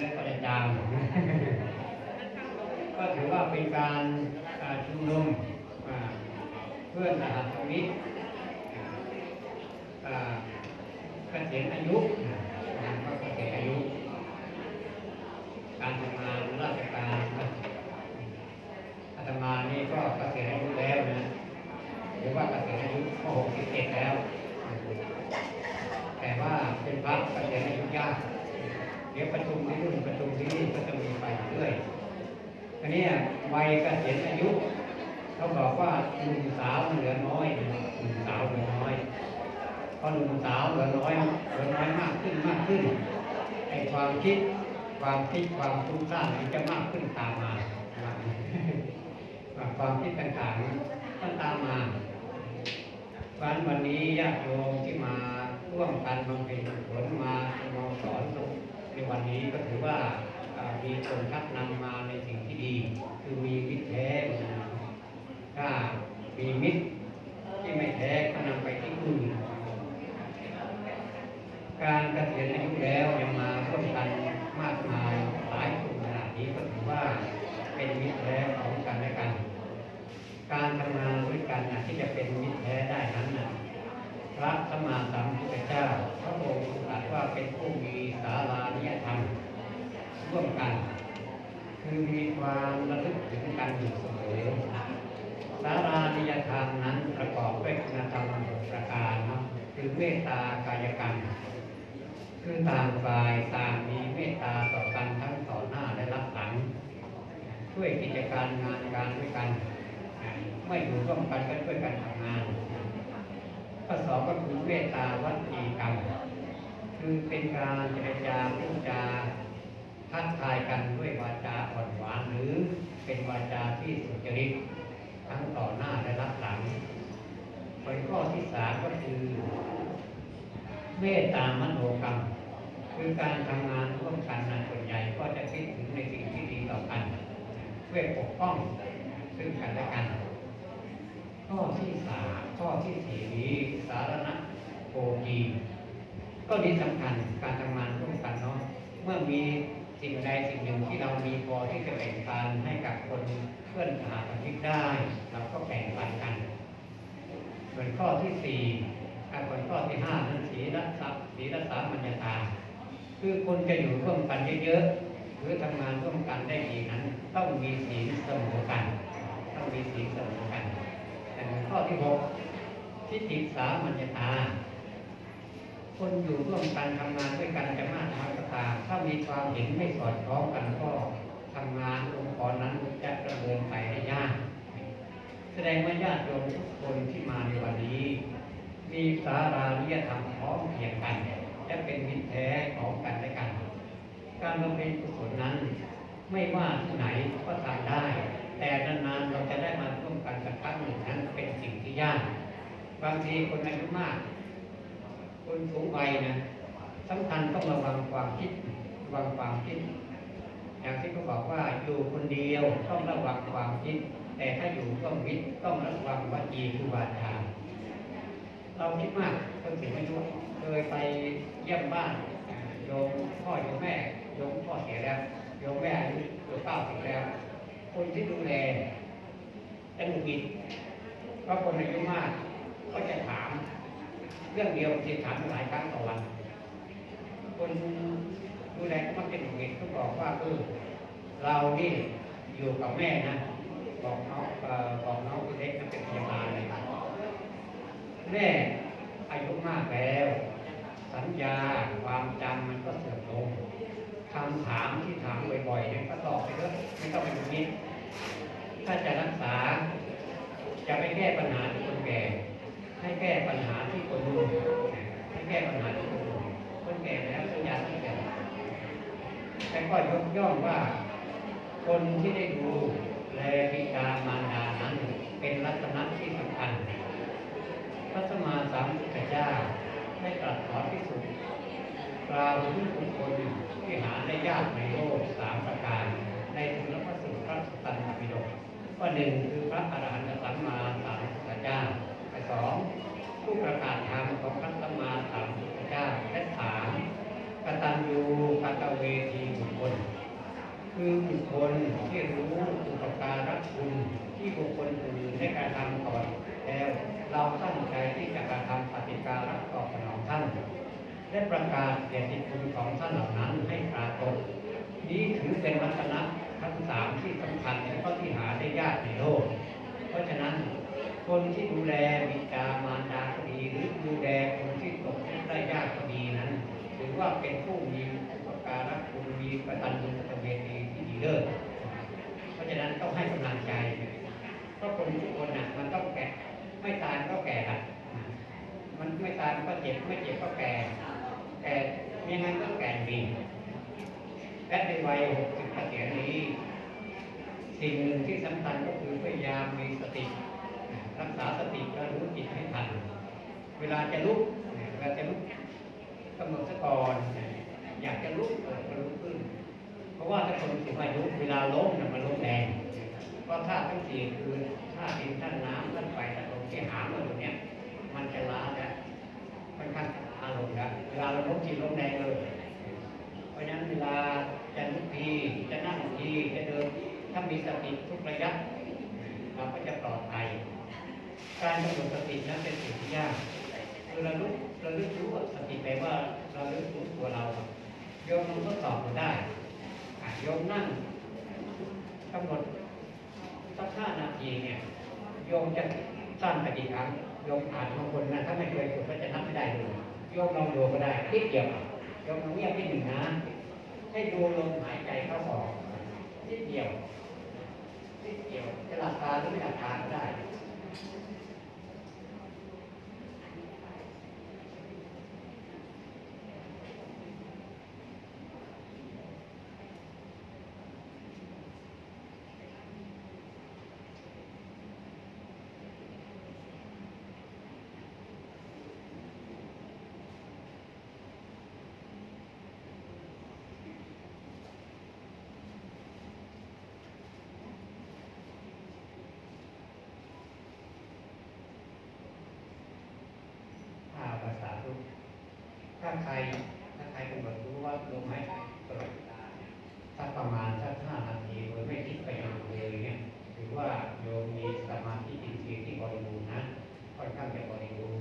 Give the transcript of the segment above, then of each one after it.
นั้นก็จะจามก็ถือว่าเป็นการอ่าชุมนุมอ่าเพื่อนสหัสมิตรอ่าเกษียณอายุนะก็เกษียณอายุ การทำงานราชการอาตมานี่ก็เกษียณอายุแล้วนะหรือว่าเกษียณอายุก็หกสิบเอ็ดแล้ว แต่ว่าเป็นพระเกษียณอายุยาก เดี๋ยวประชุมที่นู่นประชุมที่นี่ก็จะมีไปเรื่อยอันนี้วัยเกษียณอายุเขาบอกว่าหนุ่มสาวเหลือน้อยหนุ่มสาวเหลือน้อยพอหนุ่มสาวเหลือน้อยเหลือน้อยมากขึ้นมากขึ้นไอความคิดความคิดความฟุ้งซ่านมันจะมากขึ้นตามมาความคิดต่างๆมันตามมาวันวันนี้ญาติโยมที่มาร่วมกันบำเพ็ญกุศลมามาสอน ในวันนี้ก็ถือว่ามีคนชักนำมาในสิ่งที่ดี คือมีมิตรแท้ถ้ามีมิตรที่ไม่แท้ก็นำไปที่อื่นการเกษียณอายุแล้วยังมาร่วมกันมากมายหลายคนขนาดนี้ก็ถือว่าเป็นมิตรแท้ของกันและกัน การทำงานด้วยกันนะที่จะเป็นมิตรแท้ได้นั้นนะพระสมมาสัมพุทธเจ้า พระองค์ตรัสว่าเป็นผู้มีสารานิยธรรมร่วมกัน คือมีความระลึกถึงกันอยู่เสมอสารานิยธรรมนั้นประกอบด้วยคุณธรรมหกประการนะคือเมตตากายกรรมคือต่างฝ่ายต่างมีเมตตาต่อกันทั้งต่อหน้าและรับหลังช่วยกิจการงานการด้วยกัน ไม่อยู่ร่วมกันก็ช่วยกันทำงาน ข้อสองก็คือเมตตาวัจีกรรม คือเป็นการเจรจาพูดจาทักทายกันด้วยวาจาอ่อนหวานหรือเป็นวาจาที่สุจริตทั้งต่อหน้าและรับหลังส่วนข้อที่สามก็คือ เมตตามโนกรรม คือการทำงานร่วมกันนะส่วนใหญ่ก็จะคิดถึงในสิ่งที่ดีต่อกัน เพื่อปกป้องซึ่งกันและกัน ข้อที่สามข้อที่สี่นี้สารณะโภคีก็ดีสำคัญการทำงานร่วมกันเนาะเมื่อมีสิ่งใดสิ่งหนึ่งที่เรามีพอที่จะแบ่งปันให้กับคนเพื่อนสหามิตได้ เราก็แบ่งปันกันส่วนข้อที่สี่อ่าส่วนข้อที่ห้านั้นศีลสัพศีลสามัญญาตา คือคนจะอยู่ร่วมกันเยอะๆหรือทำงานร่วมกันได้ดีนั้น ต้องมีศีลเสมอกัน ต้องมีศีลเสมอกัน ข้อที่หกทิฏฐิสามัญญาตา คนอยู่ร่วมกันทำงานด้วยกันจะมากน้อยก็ตามถ้ามีความเห็นไม่สอดคล้องกันก็ทำงานองค์กรนั้นจะดำเนินไปได้ยาก แสดงว่าญาติโยมทุกคนที่มาในวันนี้ มีสารานิยธรรมพร้อมเพียงกันและเป็นมิตรแท้ของกันและกัน การบำเพ็ญกุศลนั้น ไม่ว่าที่ไหนก็ทำได้ แต่นานๆเราจะได้มาร่วมกันสักครั้งหนึ่งนั้นเป็นสิ่งที่ยาก บางทีคนอายุมาก คนสูงวัยนะสำคัญต้องระวังความคิดระวังความคิด อย่างที่เขาบอกว่าอยู่คนเดียวต้องระวังความคิด แต่ถ้าอยู่ร่วมมิตรต้องระวังวจีคือวาจาเราคิดมากจนถึงไม่รู้เคยไปเยี่ยมบ้านโยมพ่อโยมแม่โยมพ่อเสียแล้วโยมแม่อายุเกือบเก้าสิบแล้ว คนที่ดูแลจะหงุดหงิดเพราะคนอายุมาก เรื่องเดียวที่ถามหลายครั้งต่อวัน คนดูแลก็มักจะหงุดหงิดก็บอกว่าเออเรานี่อยู่กับแม่นะบอกน้องเอ่อบอกน้องคนเล็กนั่นเป็นพยาบาลเลยแม่อายุมากแล้ว สัญญาความจำมันก็เสื่อมลงคำถามที่ถามบ่อยๆเนี่ยก็ตอบไปเถอะไม่ต้องไปคิดถ้าจะรักษา จะไม่แก้ปัญหาที่คนแก่ ให้แก้ปัญหาที่คนรู้ให้แก้ปัญหาที่คนรู้คนแก่แล้วสัญญาที่แก่แต่ก็ยกย่องว่า คนที่ได้ดู คือบุคคลที่รู้อุปการรักคุณที่บุคคลอื่นได้การทำก่อนแล้วเราตั้งใจที่จะการทำปฏิการรักตอบสนองท่านและประกาศแก่ติคุณของท่านเหล่านั้นให้ปรากฏนี้ถือเป็นลักษณะทั้งสามที่สำคัญและก็ที่หาได้ยากในโลก เพราะฉะนั้นคนที่ดูแลวิจามารดา ในวัยหกสิบเกษียณนี้ สิ่งหนึ่งที่สำคัญก็คือพยายามมีสติ รักษาสติและรู้จิตให้ทัน เวลาจะลุกเวลาจะลุกกำหนดซะก่อนอยากจะลุกก็ลุกขึ้น เพราะว่าถ้าคนสูงอายุเวลาล้มมันล้มแรงเพราะท่าทั้งสี่คือท่าดินท่าน้ำท่าไฟท่าลมที่หามมาตรงเนี้ยมันจะล้าแล้วมันขั้นอารมณ์แล้วเวลาเราล้มจิตล้มแรงเลย เพราะฉะนั้นเวลาจะลุกทีจะนั่งทีจะเดิน ถ้ามีสติทุกระยะเราก็จะปลอดภัย การกำหนดสตินั้นเป็นสิ่งที่ยากคือเรารู้เราลึกรู้สติแปว่าเราลึกรู้ตัวเราโยมลองทดสอบดูได้โยมนั่งกำหนดสักห้านาทีเนี่ยโยมจะสั้นไปกี่ครั้งโยมอ่านบางคนนะถ้าไม่เคยฝึกก็จะนับไม่ได้เลยโยมลองดูก็ได้นิดเดียวโยมลองเงียบนิดหนึ่งนะให้ดูลมหายใจเข้าออกนิดเดียว ไม่เกี่ยวจะหลักฐาหรือไม่หลักฐาก็ได้ ถ้าภาษาทุกถ้าใครถ้าใครกำหนดรู้ว่าลมหายใจตลอดเวลาเนี่ยถ้าประมาณสักห้านาทีโดยไม่คิดไปอย่างอื่นเลยเนี่ยถือว่าโยมมีสมาธิจริงๆที่บริบูรณ์นะค่อนข้างจะบริบูรณ์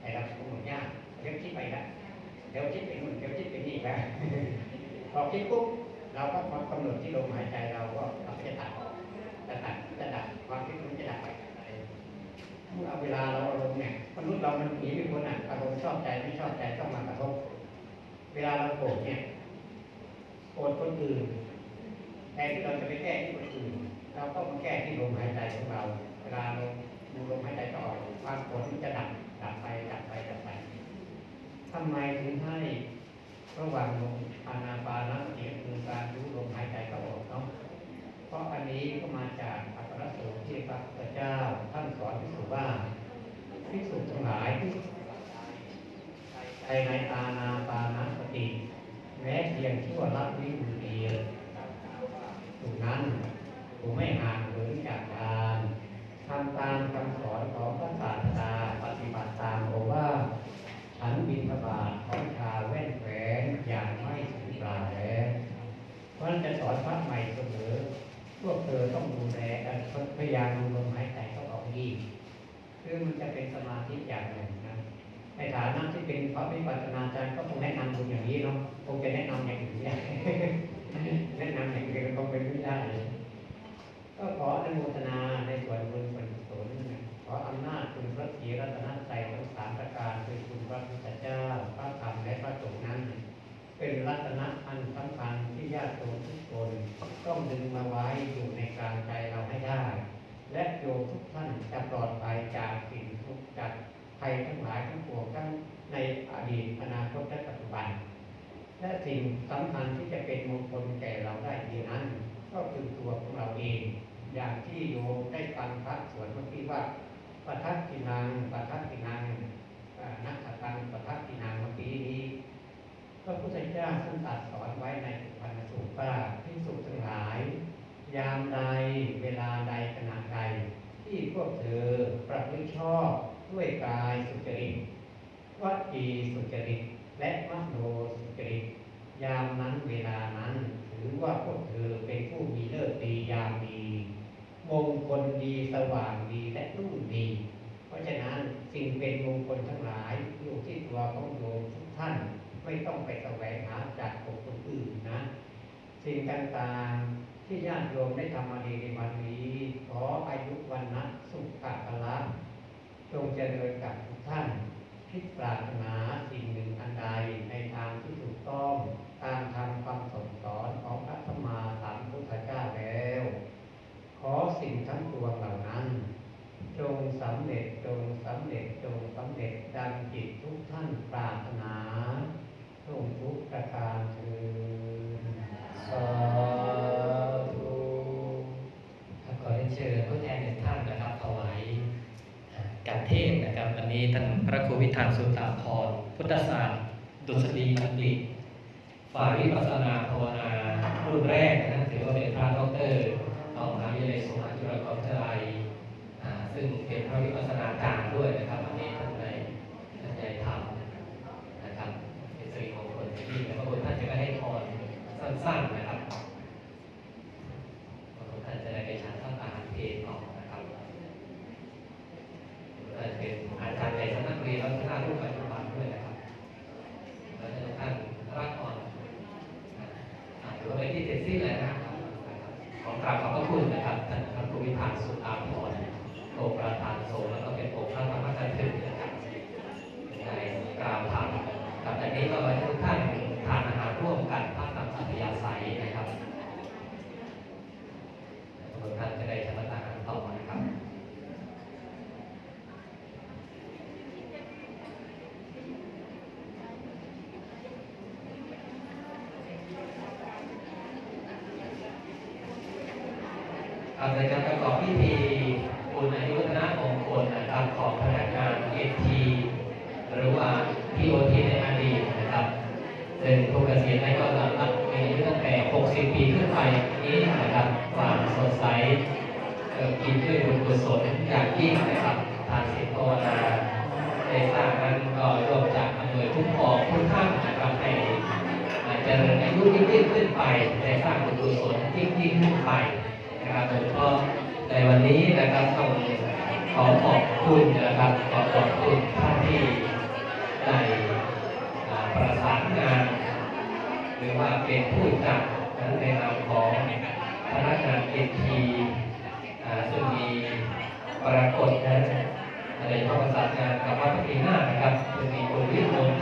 แต่เราคงหมดยากเดี๋ยวคิดไปละเดี๋ยวคิดไปนู่นเดี๋ยวคิดไปนี่แล้วพอคิดปุ๊บเราก็มากำหนดที่ลมหายใจเราก็เราจะตัดจะตัดจะดับความคิดมันจะดับไปเมื่อเวลาเราอา มนุษย์เรามันหนีไม่พ้นอะอารมณ์ชอบใจไม่ชอบใจต้องมากระทบ เวลาเราโกรธเนี่ยโกรธคนอื่นแทนที่เราจะไปแก้ที่คนอื่นเราต้องมาแก้ที่ลมหายใจของเรา เวลาเราดูลมหายใจต่อความโกรธมันจะดับดับไปดับไปดับไปทำไมถึงให้ระหว่างลมอานาปานสติคือการรู้ลมหายใจเข้าออกเนาะเพราะอันนี้ก็มาจากอัตรที่พระพุทธเจ้าท่านสอนพิสูจว่าพิสูจน์ทั้งหลายใจในอาณาปานสติ แม้เพียงชั่วรับวิมุตติถูกนั้นถูกไม่ห่างเหินจากการทำตามคำสอนของพระศาสดาปฏิบัติตามโอว่าทฉันบินทบาทของชาแว่นแหวนอย่างไม่สูญปราแล้ว เพราะฉะนั้นจะ สอนพระใหม่เสมอ พวกเธอต้องดูแลเอ่อพยายามดูลมหายใจเข้าออกดีคือมันจะเป็นสมาธิอย่างหนึ่งนะในฐานะที่เป็นพระวิปัสสนาจารย์ก็คงแนะนำดูอย่างนี้เนาะคงจะแนะนำอย่างอื่นไม่ได้แนะนำอย่างอื่นคงเป็นไม่ได้ก็ขออนุโมทนาในส่วนบุญส่วนกุศลขออำนาจคุณพระศรีรัตนตรัยทั้งสามประการคือ ปวงทั้งในอดีตอนาคตและปัจจุบัน และสิ่งสำคัญที่จะเป็นมงคลแก่เราได้ดีนั้น ก็คือตัวของเราเอง อย่างที่โยมได้ฟังพระสวดเมื่อกี้ว่าประทักกินังประทักกินังนักขัตังประทักกินังเมื่อกี้นี้พระพุทธเจ้าท่านตรัสสอนไว้ในสุพรรณสูตรว่าพิสุทั้งหลาย ยามใดเวลาใดขณะใดที่พวกเธอประพฤติชอบด้วยกายสุจริต วจีสุจริต และมโนสุจริต ยามนั้นเวลานั้น ถือว่าพวกเธอเป็นผู้มีเลิศดียามดี มงคลดีสว่างดีและรุ่งดี เพราะฉะนั้นสิ่งเป็นมงคลทั้งหลายอยู่ที่ตัวของโยมทุกท่านไม่ต้องไปแสวงหาจากบุคคลอื่นนะ สิ่งต่างๆที่ญาติโยมได้ทำมาดีในวันนี้ขออายุวันนะสุขะพละจงเจริญกับทุกท่าน คิดปรารถนาสิ่งหนึ่งอันใดในทางที่ถูกต้องตามธรรมคำสอนสอนของพระสัมมาสัมพุทธเจ้าแล้ว ขอสิ่งทั้งปวงเหล่านั้น จงสำเร็จจงสำเร็จจงสำเร็จดังจิตทุกท่านปรารถนาจงทุกประการเถิดสาธุขอเรียนเชิญผู้แทนหนึ่งท่านนะครับถวายการเทศนะ นี้ท่านพระครูวิทานสุตตาพรพุทธศาสตร์ดุษฎีบัณฑิตฝ่ายวิปัสสนาภาวนารุ่นแรกนะถือว่าเป็นพระด็อกเตอร์ของมหาวิทยาลัยสงขลาจุฬาภรณ์วิทยาลัยอ่าซึ่งเป็นพระวิปัสสนาจารย์ด้วยนะครับวันนี้ท่านได้ท่านได้ทำนะครับเป็นสิริมงคลที่ดีและพระคุณท่านจะได้ให้พรสั้นๆนะครับ ท่านจะได้ไปฉันข้าวตาหารเพลต่อนะครับท่านเป็นอาจารย์ในสำนักเรียนรัตนารุ่นปัจจุบันด้วยนะครับแล้วท่านรักอ่อนอ่าถือว่าเป็นที่เสร็จสิ้นแล้วนะครับขอกราบขอบพระคุณนะครับท่านพระครูวิภาคสุอาภรณ์โอประธานโสแล้วก็เป็นองค์พระธรรมจันทร์นะครับได้กล่าวธรรมกับจากนี้ก็ขอให้ทุกท่านทานอาหารร่วมกันพักตามอัธยาศัยนะครับ ทุกท่านจะได้ชำระอาหารต่อนะครับ ครับในการประกอบพิธีบุญอายุวัฒนะมงคลนะครับของพนักงานเอทีหรือว่าพีโอทีในอดีตนะครับซึ่งผู้เกษียณให้ก็รับมีอายุตั้งแต่ 60 ปีขึ้นไปนี้นะครับความสดใสเกิดกินด้วยบุญกุศลอ ยิ่งนะครับทานศีลภาวนาได้สร้างนั้นก็รวมจากอำนวยคุ้มครองทุกท่านนะครับให้อาจจะเริญอายุยิ่งยิ่งขึ้นไปได้สร้างบุญกุศลยิ่งยิ่งขึ้นไปนะครับโดยเฉพาะในวันนี้นะครับต้องขอขอบคุณนะครับขอขอบคุณท่านที่ได้ประสานงาน หรือว่าเป็นผู้จัดในนามของพนักงานเอทีซึ่งมี ปรากฏนะในข้อประสานงานกับวัดพระปีหน้านะครับจะมีคุณวิมลพันธ์คุณปนั